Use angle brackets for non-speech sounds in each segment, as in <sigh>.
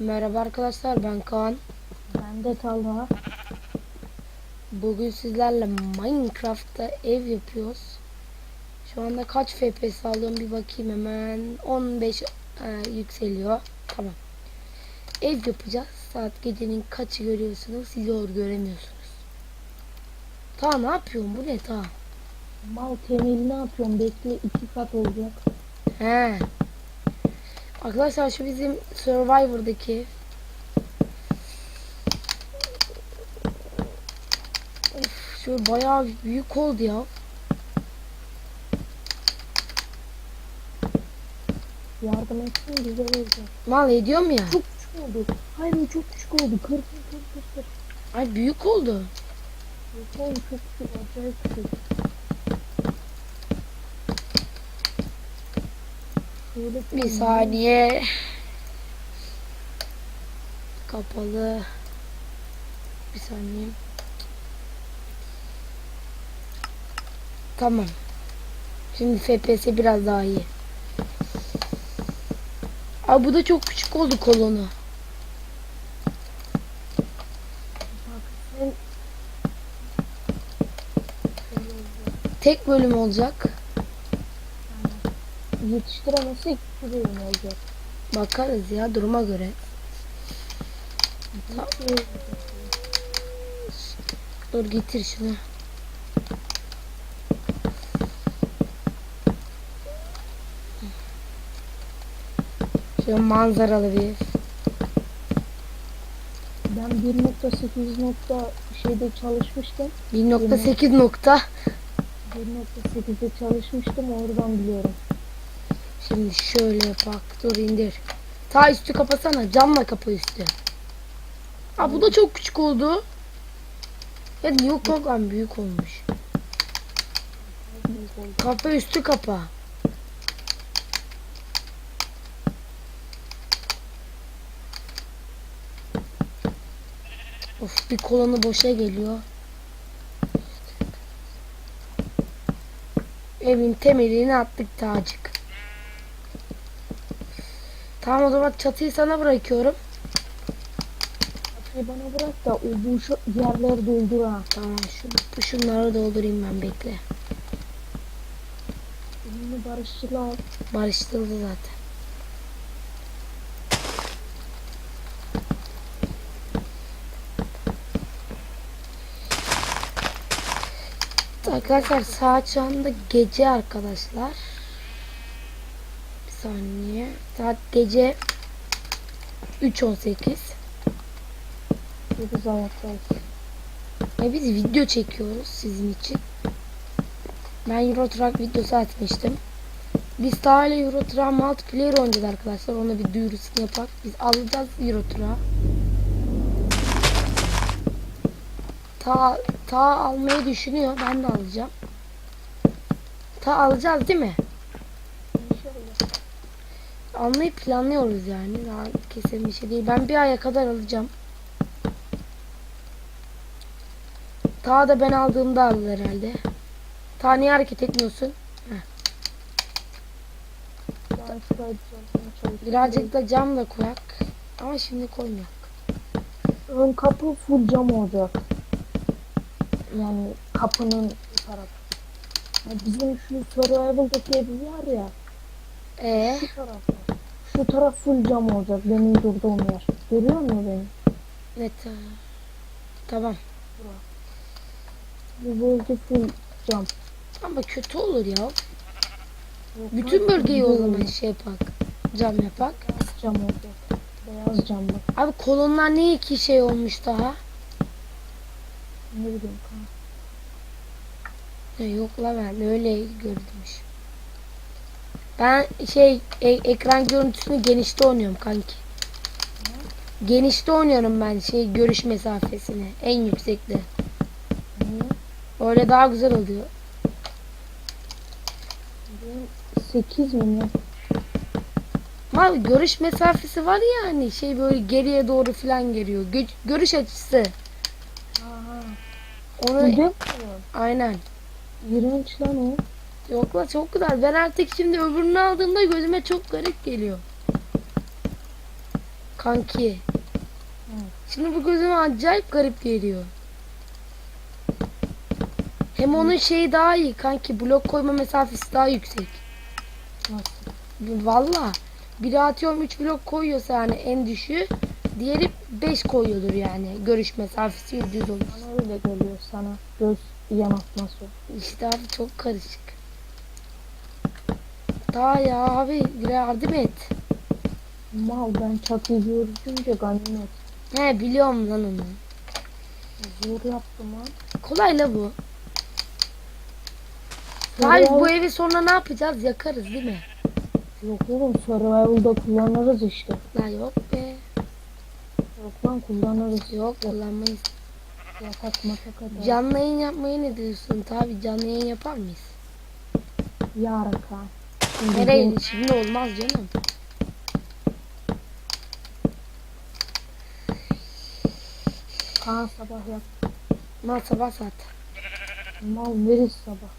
Merhaba arkadaşlar ben Kaan. Ben de Talha. Bugün sizlerle Minecraft'ta ev yapıyoruz. Şu anda kaç FPS alıyorum bir bakayım hemen. 15 e, yükseliyor. Tamam. Ev yapacağız. Saat gecenin kaçı görüyorsunuz. Siz or göremiyorsunuz. Ta ne yapıyorsun? Bu ne ta? Mal temeli ne yapıyorum? Bekle iki kat olacak. He. Arkadaşlar şu bizim Survivor'daki Of, şu bayağı büyük oldu ya. Yardım etsin güzel olacak. Mal ediyorum ya. Çok küçük oldu. Hayır çok küçük oldu. Kır kır kır kır. Ay büyük oldu. Çok küçük. Acayip küçük. Bir saniye. Kapalı. Bir saniye. Tamam. Şimdi FPS biraz daha iyi. Abi bu da çok küçük oldu kolonu. Tek bölüm olacak. Yetiştiremezsek iki bölüm olacak. Bakarız ya duruma göre. Dur getir şunu. Şöyle manzaralı bir ev. Ben 1.8 nokta şeyde çalışmıştım. 1.8 nokta. 1.8'de çalışmıştım oradan biliyorum. Şimdi şöyle bak dur indir. Ta üstü kapasana camla kapa üstü. Aa bu da çok küçük oldu. Ya yok yok lan büyük olmuş. Kapa üstü kapa. Of bir kolonu boşa geliyor. Evin temelini attık tacık. Tamam o zaman çatıyı sana bırakıyorum. Şey bana bırak da o bu şu yerler doldur ha. Tamam şu, şunları doldurayım ben bekle. Elini barışçıla al. Barıştırıldı zaten. Arkadaşlar saat şu anda gece arkadaşlar. Saniye. Saat gece 3.18. Biz ayaktayız. Ve biz video çekiyoruz sizin için. Ben Euro Truck videosu atmıştım. Biz daha hala Euro Truck multiplayer oynayacağız arkadaşlar. Ona bir duyurusunu yapak. Biz alacağız Euro. Ta, ta almayı düşünüyor. Ben de alacağım. Ta alacağız değil mi? Almayı planlıyoruz yani. Daha kesin bir şey değil. Ben bir aya kadar alacağım. Ta da ben aldığımda aldı herhalde. Ta niye hareket etmiyorsun? Birazcık da cam da koyak. Ama şimdi koymayak. Ön kapı full cam olacak. Yani kapının tarafı. Bizim şu survival'daki ev var ya. Ee, Şu tarafı. Şu taraf full cam olacak. Benim durduğum yer. Görüyor musun beni? evet. ha. Tamam. Bu bölge full cam. Ama kötü olur ya. Yok, Bütün bölgeyi o zaman şey yapak. Cam yapak. Beyaz cam olacak. Beyaz cam bak. Abi kolonlar niye iki şey olmuş daha? Ne bileyim kanka. Ne yok la ben öyle görülmüş. Ben şey e- ekran görüntüsünü genişte oynuyorum kanki. Genişte oynuyorum ben şey görüş mesafesini en yüksekte. Öyle daha güzel oluyor. Benim 8 mi ne? Ama görüş mesafesi var ya hani şey böyle geriye doğru falan geliyor. Gö- görüş açısı. Aha. Onu aynen. İğrenç lan o. Yok la çok güzel. Ben artık şimdi öbürünü aldığımda gözüme çok garip geliyor. Kanki. Evet. Şimdi bu gözüme acayip garip geliyor. Hem onun şeyi daha iyi kanki. Blok koyma mesafesi daha yüksek. Nasıl? Valla. Biri atıyorum 3 blok koyuyorsa yani en düşüğü. Diğeri 5 koyuyordur yani. Görüş mesafesi yüz olur. Bana öyle geliyor sana. Göz yanıltması. İşte abi çok karışık. Daha ya abi yardım et. Mal ben çatıyı görünce ganimet. He biliyorum lan onu. Zor yaptım ha. Kolay la bu. Abi bu evi sonra ne yapacağız? Yakarız değil mi? Yok oğlum survival'da kullanırız işte. La yok be. Yok lan kullanırız. Yok kullanmayız. Yatak matak kadar. Canlı yayın yapmayı ne diyorsun? Tabi canlı yayın yapar mıyız? Yarın kan. Nereye? Şimdi olmaz canım. Kaan sabah yap. Mal sabah saat. Mal veririz sabah.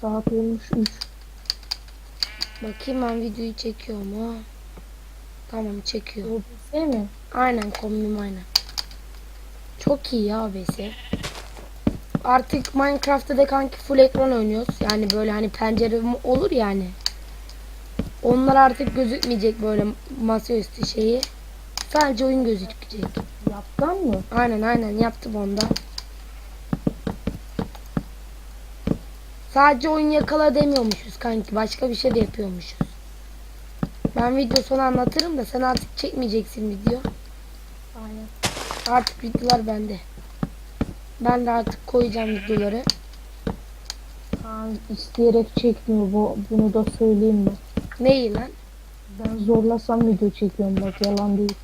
Saat olmuş 3. Bakayım ben videoyu çekiyorum ha. Tamam çekiyor. Değil mi? Aynen kombim aynen. Çok iyi ya abisi. Artık Minecraft'ta da kanki full ekran oynuyoruz. Yani böyle hani pencere olur yani. Onlar artık gözükmeyecek böyle masaüstü şeyi. Sadece oyun gözükecek. Yaptan mı? Aynen aynen yaptım onda. Sadece oyun yakala demiyormuşuz kanki. Başka bir şey de yapıyormuşuz. Ben video sonu anlatırım da sen artık çekmeyeceksin video. Aynen. Artık videolar bende. Ben de artık koyacağım videoları. Kaan isteyerek çekmiyor. Bu, bunu da söyleyeyim ben. Neyi lan? Ben zorlasam video çekiyorum bak yalan değil.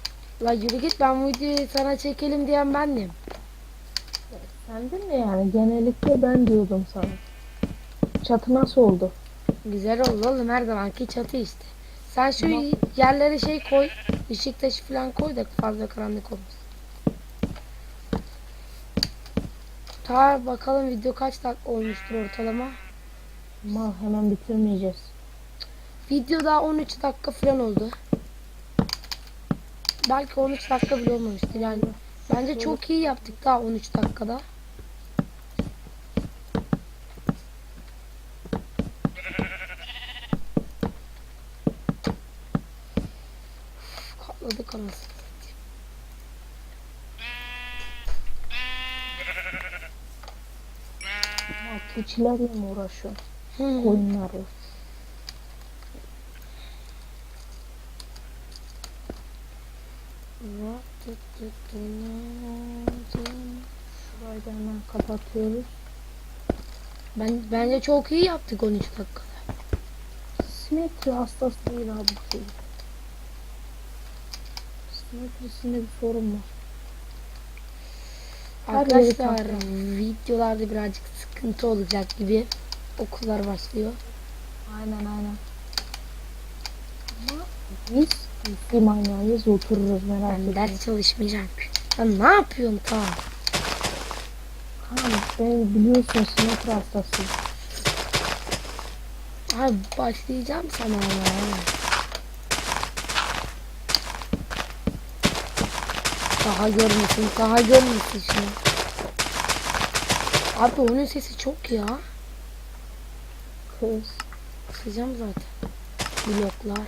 La yürü git ben bu videoyu sana çekelim diyen bendim. Sen de mi yani? Genellikle ben diyordum sana. Çatı nasıl oldu? Güzel oldu oğlum her zamanki çatı işte. Sen şu Tamam. yerlere şey koy. ışık taşı falan koy da fazla karanlık olmasın. Ta bakalım video kaç dakika olmuştur ortalama. Mal hemen bitirmeyeceğiz. Video daha 13 dakika falan oldu. Belki 13 dakika bile olmamıştır yani. Bence çok iyi yaptık daha 13 dakikada. Mal keçilerle mi uğraşıyor? Hmm. Koyunlarla. Şurayı da hemen kapatıyoruz. Ben bence çok iyi yaptık 13 dakikada. Simetri hastası değil abi bu çocuk. Simetrisinde bir sorun var. Arkadaşlar videolarda birazcık sıkıntı olacak gibi okullar başlıyor. Aynen aynen. Ama biz bir manyağıyız otururuz merak Ben etme. ders çalışmayacağım. Sen ne yapıyorsun ta? Tamam ben biliyorsun simetri hastasıyım. Ay başlayacağım sana ama. Ha. Daha görmesin, daha görmesin şunu. Abi onun sesi çok ya. Kız. Kısacağım zaten. Bloklar.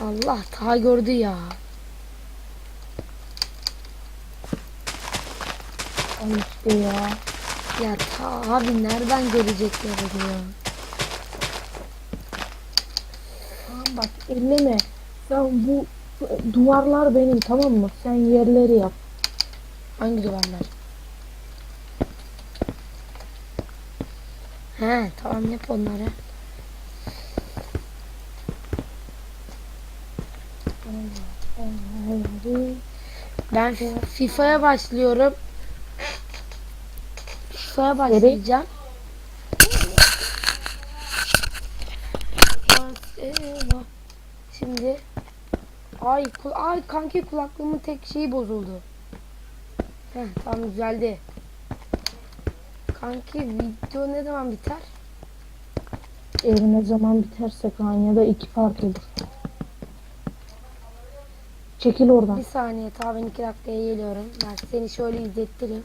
Allah ta gördü ya. Al ya. Ya ta abi nereden görecekler ya? Tamam bak elleme. Sen bu duvarlar benim tamam mı? Sen yerleri yap. Hangi duvarlar? He tamam yap onları. Ben FIFA'ya başlıyorum. FIFA'ya başlayacağım. Şimdi ay kul ay kanki kulaklığımın tek şeyi bozuldu. Heh tamam düzeldi. Kanki video ne zaman biter? Eğer ne zaman biterse kan ya da iki part olur. Çekil oradan. Bir saniye ta ben iki dakikaya geliyorum. Ben seni şöyle izlettireyim.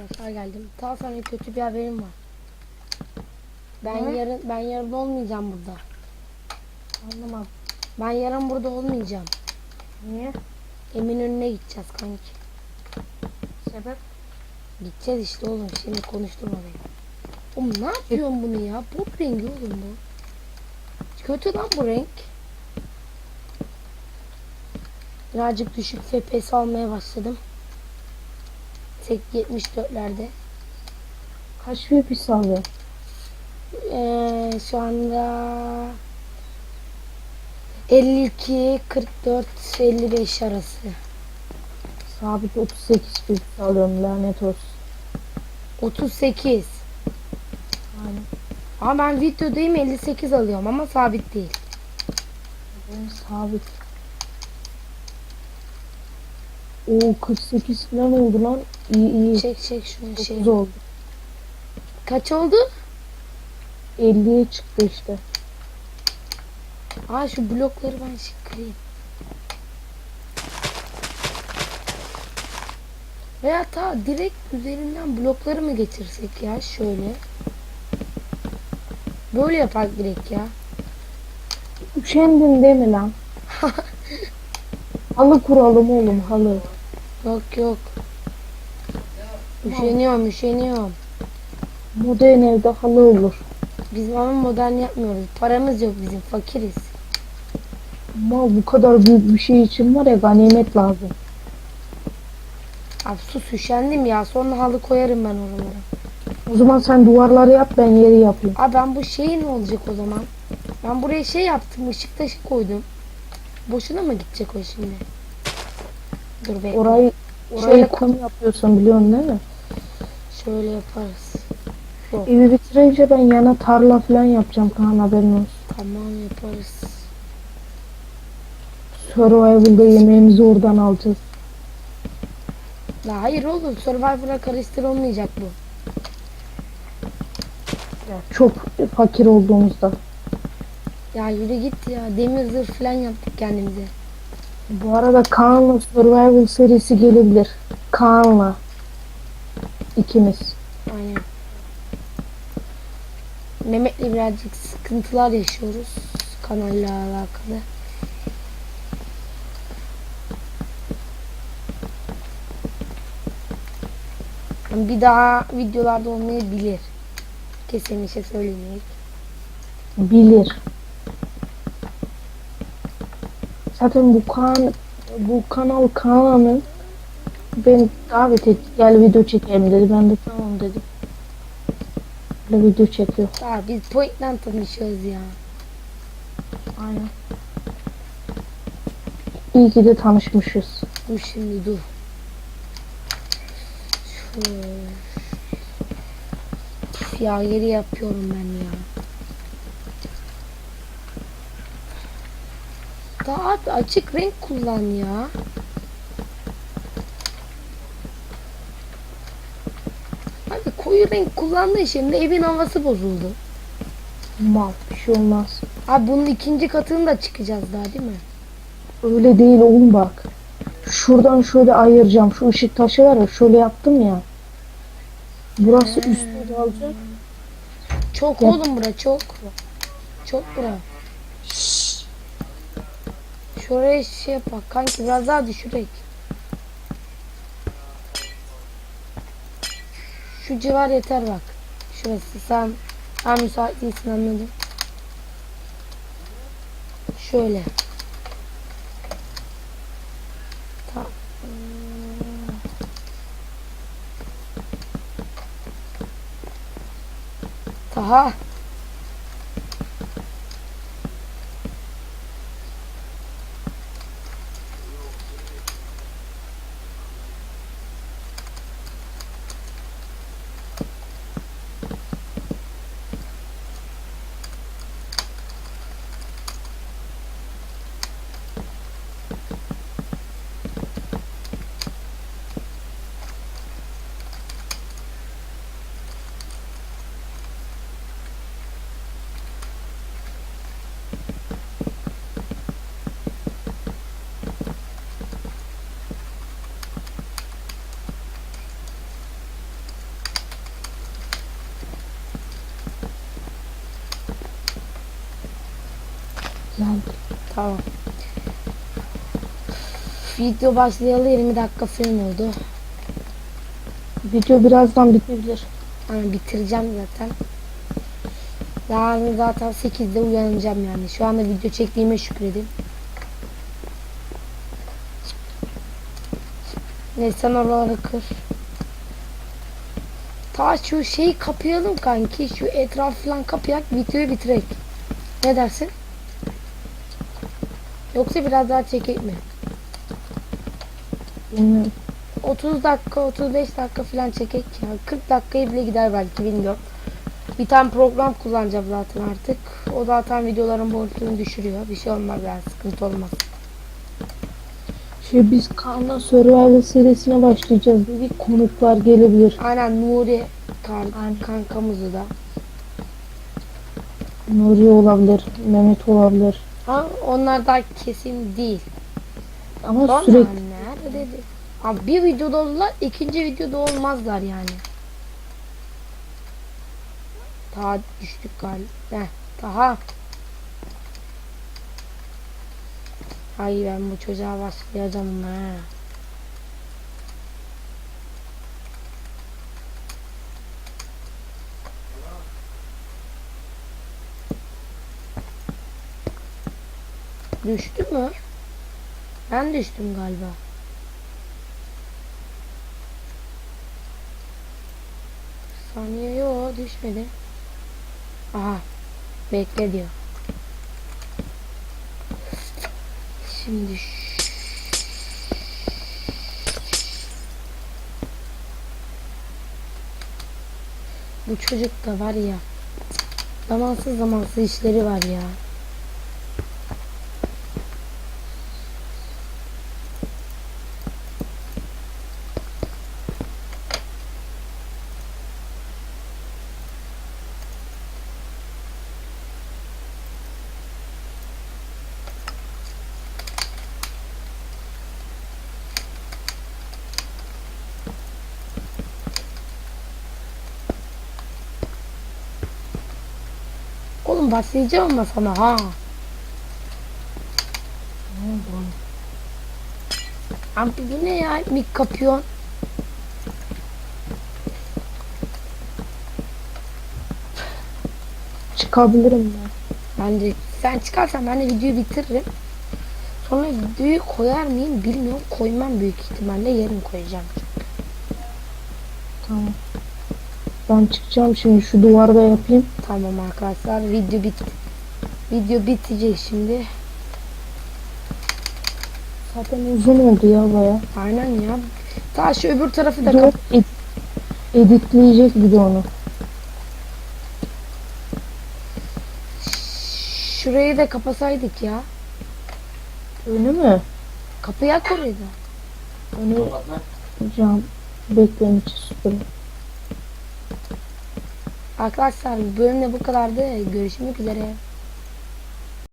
Arkadaşlar geldim. Ta sana kötü bir haberim var. Ben Ne? yarın ben yarın olmayacağım burada. Anlamadım. Ben yarın burada olmayacağım. Niye? Eminönü'ne gideceğiz kanki. Sebep? Gideceğiz işte oğlum. Şimdi konuşturma beni. Oğlum ne yapıyorsun bunu ya? Bot rengi oğlum bu. Kötü lan bu renk. Birazcık düşük FPS almaya başladım. Tek 74'lerde. Kaç pis alıyor? Ee, şu anda 52, 44, 55 arası. Sabit 38 bir pis alıyorum lanet olsun. 38. Aynen. Ama ben videodayım 58 alıyorum ama sabit değil. Benim sabit. Oo 48 falan oldu lan. İyi iyi. Çek çek şunu şey. 9 oldu. Kaç oldu? 50'ye çıktı işte. Aa şu blokları ben kırayım. Veya ta direkt üzerinden blokları mı getirsek ya şöyle. Böyle yapak direkt ya. Üşendin değil mi lan? <laughs> halı kuralım oğlum halı. Yok yok. Üşeniyorum üşeniyorum. Modern evde halı olur. Biz ama modern yapmıyoruz. Paramız yok bizim fakiriz. Ama bu kadar büyük bir şey için var ya ganimet lazım. Abi sus üşendim ya. Sonra halı koyarım ben oralara. O zaman sen duvarları yap ben yeri yapayım. Abi ben bu şey ne olacak o zaman? Ben buraya şey yaptım. ışık taşı koydum. Boşuna mı gidecek o şimdi? Dur be. Orayı Şöyle orayı kum yapıyorsun biliyorsun değil mi? Şöyle yaparız. Evi bitirince ben yana tarla falan yapacağım Kaan haberin olsun. Tamam yaparız. Survival'da yemeğimizi oradan alacağız. La hayır oğlum Survivor'a karıştırılmayacak bu. Çok fakir olduğumuzda. Ya yürü git ya. Demir zırh falan yaptık kendimize. Bu arada Kaan'la Survival serisi gelebilir. Kaan'la. ikimiz. Aynen. Mehmet'le birazcık sıkıntılar yaşıyoruz. Kanalla alakalı. Bir daha videolarda olmayabilir. Kesin bir şey söylemeyeyim. Bilir. Zaten bu kan bu kanal Kaan'ı beni davet etti. Gel video çekelim dedi. Ben de tamam dedim. Böyle video çekiyor. Aa, biz Point'ten tanışıyoruz ya. Aynen. İyi ki de tanışmışız. Dur şimdi dur. Üf Ya geri yapıyorum ben ya. Daha açık renk kullan ya. Abi koyu renk kullandın şimdi evin havası bozuldu. Mal bir şey olmaz. Abi bunun ikinci katını da çıkacağız daha değil mi? Öyle değil oğlum bak. Şuradan şöyle ayıracağım. Şu ışık taşı var ya şöyle yaptım ya. Burası üstüne kalacak. Çok Yap. oğlum bura çok. Çok bura. Şuraya şey yapak kanki biraz daha düşürek. Şu civar yeter bak. Şurası sen tam müsait değilsin anladım. Şöyle. Tamam. Aha. Tamam. Video başlayalı 20 dakika falan oldu. Video birazdan bitebilir. Yani bitireceğim zaten. Yarın zaten 8'de uyanacağım yani. Şu anda video çektiğime şükredin. Neyse sen oraları kır. Ta şu şeyi kapayalım kanki. Şu etraf falan kapayak videoyu bitirek. Ne dersin? Yoksa biraz daha çekek mi? Bilmiyorum. 30 dakika 35 dakika falan çekek ya 40 dakikayı bile gider belki bilmiyorum. Bir tane program kullanacağım zaten artık. O zaten videoların boyutunu düşürüyor. Bir şey olmaz yani sıkıntı olmaz. Şey biz Kaan'la Survivor serisine başlayacağız dedik. Konuklar gelebilir. Aynen Nuri kar, Aynen. kankamızı da. Nuri olabilir, Mehmet olabilir. Ama onlar da kesin değil. Ama Sonra sürekli nerede dedi. Abi bir videoda olurlar ikinci videoda olmazlar yani. Daha düştük galiba. Heh, daha. Ay ben bu çocuğa başlayacağım ha. Düştü mü? Ben düştüm galiba. Saniye yok düşmedi. Aha bekle diyor. Şimdi bu çocuk da var ya zamansız zamansız işleri var ya. Oğlum başlayacağım ama sana ha. Abi bu ne ya? Mik kapıyor. çıkabilirim ben. Bence sen çıkarsan ben de videoyu bitiririm. Sonra videoyu koyar mıyım bilmiyorum. Koymam büyük ihtimalle yarın koyacağım. Tamam. Ben çıkacağım şimdi şu duvarda yapayım. Tamam arkadaşlar video bitti. Video bitecek şimdi. Zaten uzun oldu ya baya. Aynen ya. Ta şu öbür tarafı da kap. ed- editleyecek bir de onu. Şurayı da kapasaydık ya. Kapıyı aç orayı da. Onu cam için süper. Arkadaşlar bölümde bu kadardı. Görüşmek üzere.